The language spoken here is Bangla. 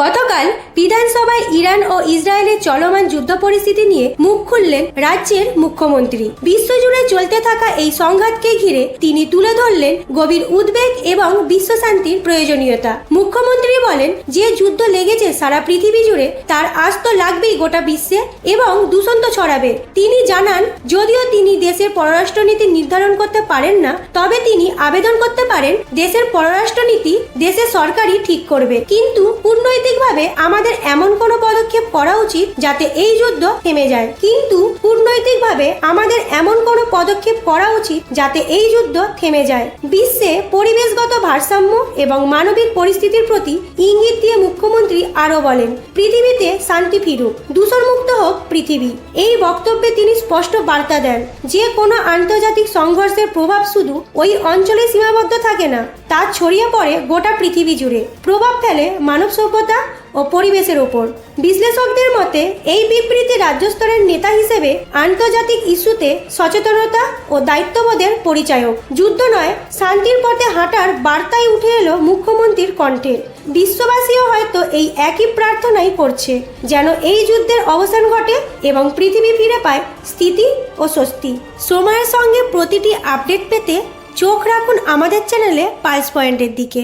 গতকাল বিধানসভায় ইরান ও ইসরায়েলের চলমান যুদ্ধ পরিস্থিতি নিয়ে মুখ খুললেন রাজ্যের মুখ্যমন্ত্রী। বিশ্বজুড়ে চলতে থাকা এই সংঘাতকে ঘিরে তিনি তুলে ধরলেন গভীর উদ্বেগ এবং বিশ্বশান্তির প্রয়োজনীয়তা। মুখ্যমন্ত্রী বলেন, যে যুদ্ধ লেগেছে সারা পৃথিবী জুড়ে, তার আজ তো লাগবেই গোটা বিশ্বে এবং দূষণ তো ছড়াবে। তিনি জানান, যদিও তিনি দেশের পররাষ্ট্রনীতি নির্ধারণ করতে পারেন না, তবে তিনি আবেদন করতে পারেন, দেশের পররাষ্ট্রনীতি দেশের সরকারই ঠিক করবে। কিন্তু কূটনৈতিকভাবে আমাদের এমন কোনো পদক্ষেপ করা উচিত যাতে এই যুদ্ধ থেমে যায়। কিন্তু কূটনৈতিকভাবে আমাদের এমন কোনো পদক্ষেপ করা উচিত যাতে এই যুদ্ধ থেমে যায়। বিশ্বে পরিবেশগত ভারসাম্য এবং মানবিক পরিস্থিতির প্রতি ইঙ্গিত দিয়ে মুখ্যমন্ত্রী আরও বলেন, পৃথিবীতে শান্তি ফিরুক, দূষণমুক্ত হোক পৃথিবী। এই বক্তব্যে তিনি স্পষ্ট বার্তা দেন, যে কোনো আন্তর্জাতিক সংঘর্ষের প্রভাব শুধু ওই অঞ্চলে সীমাবদ্ধ থাকে না, তা ছড়িয়ে পড়ে গোটা পৃথিবী জুড়ে। প্রভাব ফেলে মানব সভ্যতা ও পরিবেশের ওপর। বিশ্লেষকদের মতে, এই বিবৃতি রাজ্য স্তরের নেতা হিসেবে আন্তর্জাতিক ইস্যুতে সচেতনতা ও দায়িত্ববোধের পরিচায়ক। যুদ্ধ নয়, শান্তির পথে হাঁটার বার্তায় উঠে এলো মুখ্যমন্ত্রীর কণ্ঠে। বিশ্ববাসীও হয়তো এই একই প্রার্থনাই করছে, যেন এই যুদ্ধের অবসান ঘটে এবং পৃথিবী ফিরে পায় স্থিতি ও স্বস্তি। সময়ের সঙ্গে প্রতিটি আপডেট পেতে চোখ রাখুন আমাদের চ্যানেলে পালস পয়েন্টের দিকে।